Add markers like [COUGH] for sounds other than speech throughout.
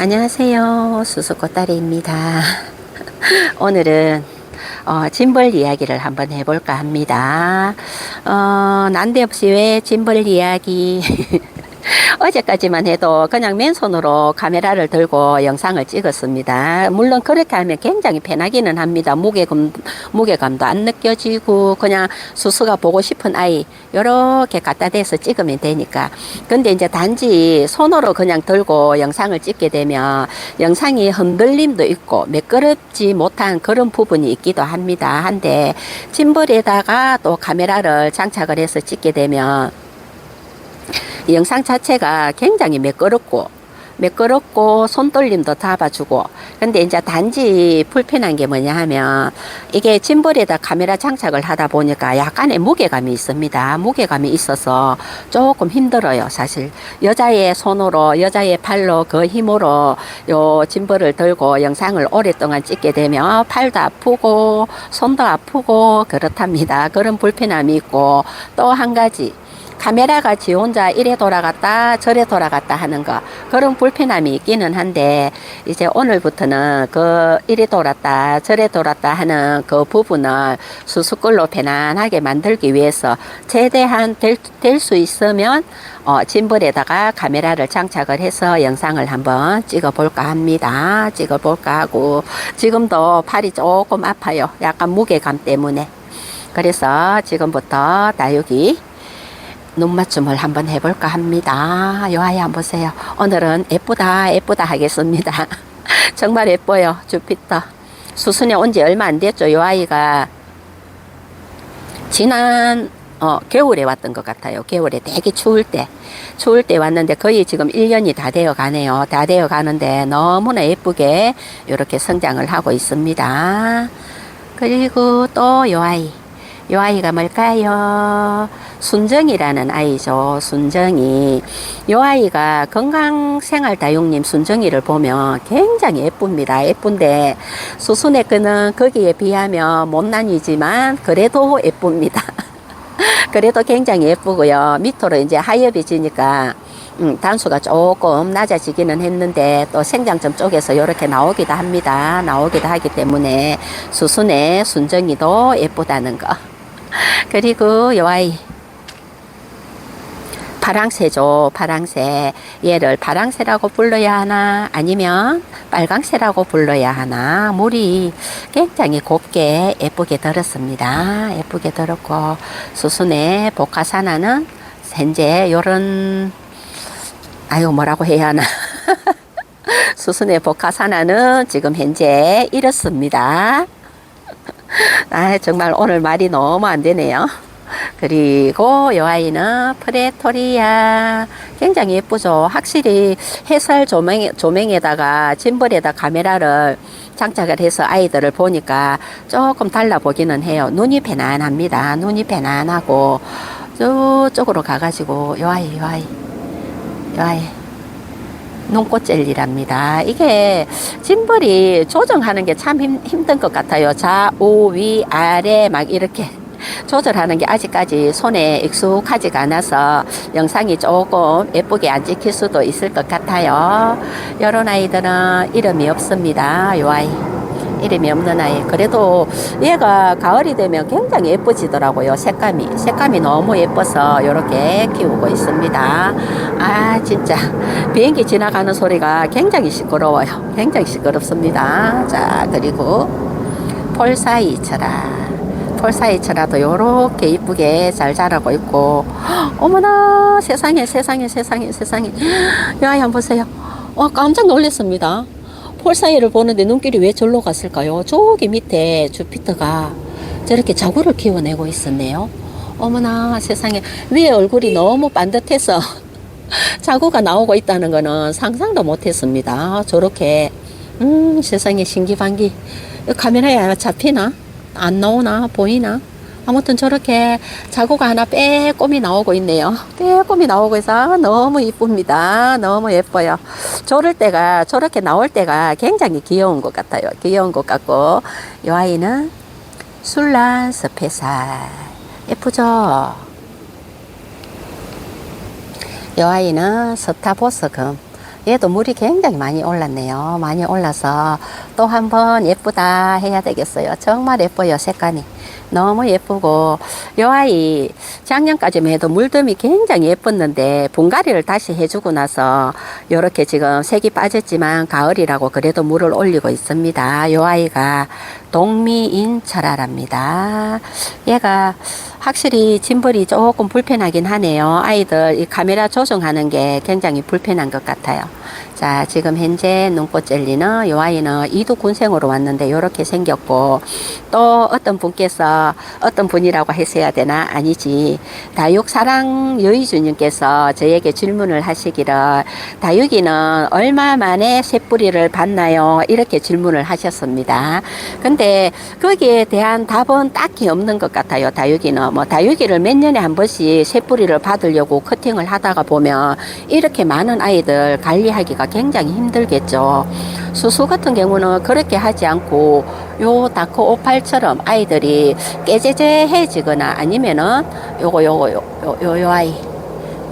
안녕하세요. 수수꽃다리입니다. [LAUGHS] 오늘은 어, 짐벌 이야기를 한번 해볼까 합니다. 어, 난데없이 왜 짐벌 이야기 [LAUGHS] 어제까지만 해도 그냥 맨손으로 카메라를 들고 영상을 찍었습니다. 물론 그렇게 하면 굉장히 편하기는 합니다. 무게감, 무게감도 안 느껴지고 그냥 수수가 보고 싶은 아이 요렇게 갖다 대서 찍으면 되니까. 근데 이제 단지 손으로 그냥 들고 영상을 찍게 되면 영상이 흔들림도 있고 매끄럽지 못한 그런 부분이 있기도 합니다. 한데 짐벌에다가 또 카메라를 장착을 해서 찍게 되면 이 영상 자체가 굉장히 매끄럽고 매끄럽고 손떨림도 잡아주고. 근데 이제 단지 불편한 게 뭐냐 하면 이게 짐벌에다 카메라 장착을 하다 보니까 약간의 무게감이 있습니다. 무게감이 있어서 조금 힘들어요 사실. 여자의 손으로 여자의 팔로 그 힘으로 요 짐벌을 들고 영상을 오랫동안 찍게 되면 팔도 아프고 손도 아프고 그렇답니다. 그런 불편함이 있고 또 한 가지 카메라가 지 혼자 이래 돌아갔다 저래 돌아갔다 하는 거 그런 불편함이 있기는 한데 이제 오늘부터는 그 이래 돌았다 저래 돌았다 하는 그 부분을 수수꼴로 편안하게 만들기 위해서 최대한 될 수 있으면 어, 짐벌에다가 카메라를 장착을 해서 영상을 한번 찍어 볼까 합니다. 찍어 볼까 하고 지금도 팔이 조금 아파요. 약간 무게감 때문에. 그래서 지금부터 다육이 눈 맞춤을 한번 해볼까 합니다. 요 아이 한번 보세요. 오늘은 예쁘다 예쁘다 하겠습니다. [LAUGHS] 정말 예뻐요. 주피터. 수순에 온 지 얼마 안 됐죠. 요 아이가 지난 어, 겨울에 왔던 것 같아요. 겨울에 되게 추울 때. 추울 때 왔는데 거의 지금 1년이 다 되어 가네요. 다 되어 가는데 너무나 예쁘게 이렇게 성장을 하고 있습니다. 그리고 또 요 아이. 요 아이가 뭘까요? 순정이라는 아이죠. 순정이. 요 아이가 건강생활다육님 순정이를 보면 굉장히 예쁩니다. 예쁜데 수순의 끈은 거기에 비하면 못난이지만 그래도 예쁩니다. [LAUGHS] 그래도 굉장히 예쁘고요. 밑으로 이제 하엽이 지니까 음, 단수가 조금 낮아지기는 했는데 또 생장점 쪽에서 이렇게 나오기도 합니다. 나오기도 하기 때문에 수순의 순정이도 예쁘다는 거. [LAUGHS] 그리고 요 아이 파랑새죠. 파랑새. 얘를 파랑새라고 불러야 하나 아니면 빨강새라고 불러야 하나 물이 굉장히 곱게 예쁘게 들었습니다. 예쁘게 들었고 수순의 복화산화는 현재 요런 아유 뭐라고 해야 하나 [LAUGHS] 수순의 복화산화는 지금 현재 이렇습니다. 아 정말 오늘 말이 너무 안 되네요. 그리고 이 아이는 프레토리아. 굉장히 예쁘죠. 확실히 햇살 조명, 조명에다가 짐벌에다 카메라를 장착을 해서 아이들을 보니까 조금 달라 보기는 해요. 눈이 편안합니다. 눈이 편안하고 저쪽으로 가가지고 요 아이 요 아이 요 아이. 눈꽃 젤리랍니다. 이게 짐벌이 조정하는 게 참 힘든 것 같아요. 좌우 위 아래 막 이렇게 조절하는 게 아직까지 손에 익숙하지가 않아서 영상이 조금 예쁘게 안 찍힐 수도 있을 것 같아요. 이런 아이들은 이름이 없습니다. 요 아이. 이름이 없는 아이. 그래도 얘가 가을이 되면 굉장히 예뻐지더라고요. 색감이. 색감이 너무 예뻐서 이렇게 키우고 있습니다. 아, 진짜. 비행기 지나가는 소리가 굉장히 시끄러워요. 굉장히 시끄럽습니다. 자, 그리고 폴사이처라. 폴사이처라도 요렇게 이쁘게 잘 자라고 있고. [GASPS] 어머나 세상에 세상에 세상에 세상에. [GASPS] 야 한번 보세요. 와 깜짝 놀랐습니다. 폴사이를 보는데 눈길이 왜 절로 갔을까요? 저기 밑에 주피터가 저렇게 자구를 키워내고 있었네요. 어머나 세상에. 위에 얼굴이 너무 반듯해서 [LAUGHS] 자구가 나오고 있다는 거는 상상도 못했습니다. 저렇게 음 세상에 신기반기. 카메라에 잡히나 안 나오나? 보이나? 아무튼 저렇게 자구가 하나 빼꼼히 나오고 있네요. 빼꼼히 나오고 있어 너무 이쁩니다. 너무 예뻐요. 저럴 때가 저렇게 나올 때가 굉장히 귀여운 것 같아요. 귀여운 것 같고. 이 아이는 술란 스페살 예쁘죠? 이 아이는 스타보스금. 얘도 물이 굉장히 많이 올랐네요. 많이 올라서 또 한 번 예쁘다 해야 되겠어요. 정말 예뻐요, 색깔이. 너무 예쁘고 요 아이 작년까지만 해도 물듬이 굉장히 예뻤는데 분갈이를 다시 해주고 나서 요렇게 지금 색이 빠졌지만 가을이라고 그래도 물을 올리고 있습니다. 요 아이가 동미인철아랍니다. 얘가 확실히 짐벌이 조금 불편하긴 하네요. 아이들 이 카메라 조정하는 게 굉장히 불편한 것 같아요. 자, 지금 현재 눈꽃 젤리는 요 아이는 이두 군생으로 왔는데 요렇게 생겼고 또 어떤 분께서 어떤 분이라고 했어야 되나 아니지 다육 사랑 여의주님께서 저에게 질문을 하시기를 다육이는 얼마 만에 새뿌리를 받나요? 이렇게 질문을 하셨습니다. 근데 거기에 대한 답은 딱히 없는 것 같아요. 다육이는 뭐 다육이를 몇 년에 한 번씩 새뿌리를 받으려고 커팅을 하다가 보면 이렇게 많은 아이들 관리하기가 굉장히 힘들겠죠. 수수 같은 경우는 그렇게 하지 않고 요 다크 오팔처럼 아이들이 깨재재해지거나 아니면은 요거 요거 요, 요, 요, 요 아이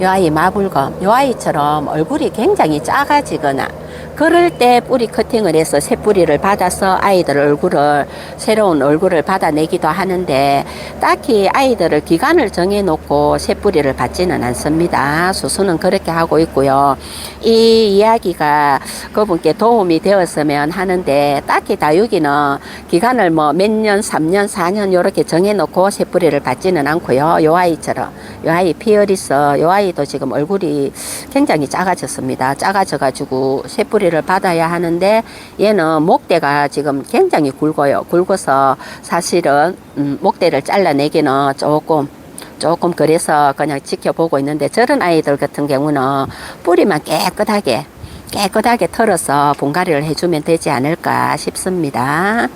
요 아이 마불검 요 아이처럼 얼굴이 굉장히 작아지거나 그럴 때 뿌리 커팅을 해서 새 뿌리를 받아서 아이들 얼굴을 새로운 얼굴을 받아내기도 하는데 딱히 아이들을 기간을 정해놓고 새 뿌리를 받지는 않습니다. 수수는 그렇게 하고 있고요. 이 이야기가 그분께 도움이 되었으면 하는데 딱히 다육이는 기간을 뭐 몇 년, 3년, 4년 이렇게 정해놓고 새 뿌리를 받지는 않고요. 요 아이처럼 요 아이 피어리스 요 아이도 지금 얼굴이 굉장히 작아졌습니다. 작아져가지고 새 뿌리 를 받아야 하는데 얘는 목대가 지금 굉장히 굵어요. 굵어서 사실은 음, 목대를 잘라내기는 조금 조금 그래서 그냥 지켜보고 있는데 저런 아이들 같은 경우는 뿌리만 깨끗하게 깨끗하게 털어서 분갈이를 해주면 되지 않을까 싶습니다.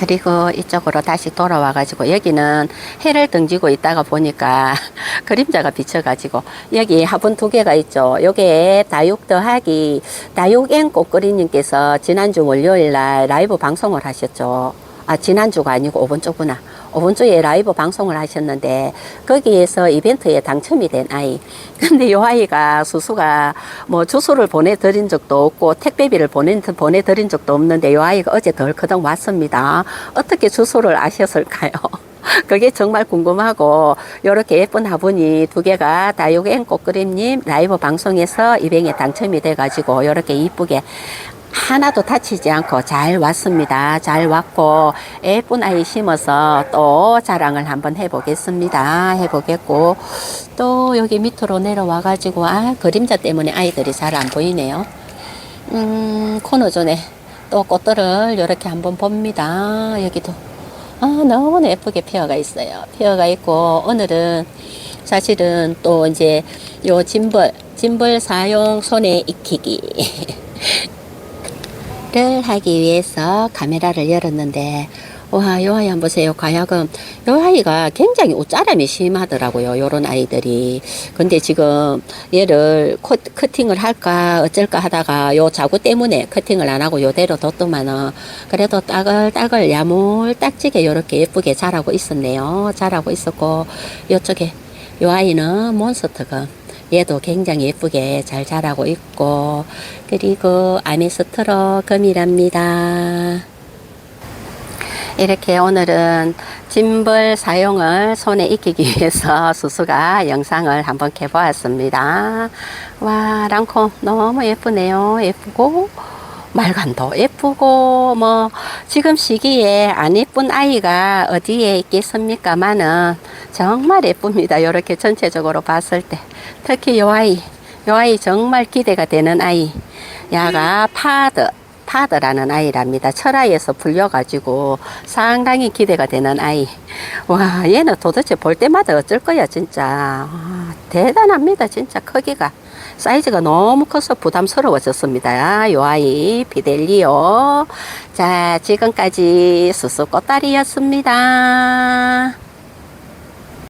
그리고 이쪽으로 다시 돌아와 가지고 여기는 해를 등지고 있다가 보니까 [LAUGHS] 그림자가 비쳐 가지고 여기 화분 두 개가 있죠. 요게 다육 더하기 다육엔 꽃그리님께서 지난주 월요일 날 라이브 방송을 하셨죠. 아 지난주가 아니고 5번 주구나. 5번 주에 라이브 방송을 하셨는데 거기에서 이벤트에 당첨이 된 아이. [LAUGHS] 근데 요 아이가 수수가 뭐 주소를 보내드린 적도 없고 택배비를 보내, 보내드린 적도 없는데 요 아이가 어제 덜커덩 왔습니다. 어떻게 주소를 아셨을까요? [LAUGHS] 그게 정말 궁금하고 요렇게 예쁜 화분이 두 개가 다육엔 꽃그림님 라이브 방송에서 입행에 당첨이 돼가지고 요렇게 이쁘게 하나도 다치지 않고 잘 왔습니다. 잘 왔고 예쁜 아이 심어서 또 자랑을 한번 해보겠습니다. 해보겠고 또 여기 밑으로 내려와 가지고 아 그림자 때문에 아이들이 잘 안 보이네요. 음 코너존에 또 꽃들을 이렇게 한번 봅니다. 여기도 아 너무 예쁘게 피어가 있어요. 피어가 있고 오늘은 사실은 또 이제 요 짐벌 짐벌 사용 손에 익히기 [LAUGHS] 를 하기 위해서 카메라를 열었는데 와, 요 아이 한번 보세요. 과약은 요 아이가 굉장히 옷자람이 심하더라고요. 요런 아이들이. 근데 지금 얘를 코, 커팅을 할까 어쩔까 하다가 요 자구 때문에 커팅을 안 하고 요대로 뒀더만은 그래도 따글따글 야물딱지게 요렇게 예쁘게 자라고 있었네요. 자라고 있었고 요쪽에 요 아이는 몬스터가 얘도 굉장히 예쁘게 잘 자라고 있고 그리고 아미스트로 금이랍니다. 이렇게 오늘은 짐벌 사용을 손에 익히기 위해서 [LAUGHS] 수수가 영상을 한번 해보았습니다. 와, 랑콤 너무 예쁘네요. 예쁘고, 말간도 예쁘고, 뭐, 지금 시기에 안 예쁜 아이가 어디에 있겠습니까만은 정말 예쁩니다. 이렇게 전체적으로 봤을 때. 특히 요 아이, 요 아이 정말 기대가 되는 아이. 야가 파드. 파드라는 아이랍니다. 철아에서 풀려가지고 상당히 기대가 되는 아이. 와, 얘는 도대체 볼 때마다 어쩔 거야, 진짜. 와, 대단합니다, 진짜 크기가. 사이즈가 너무 커서 부담스러워졌습니다. 요 아이, 비델리오. 자, 지금까지 수수 꽃다리였습니다.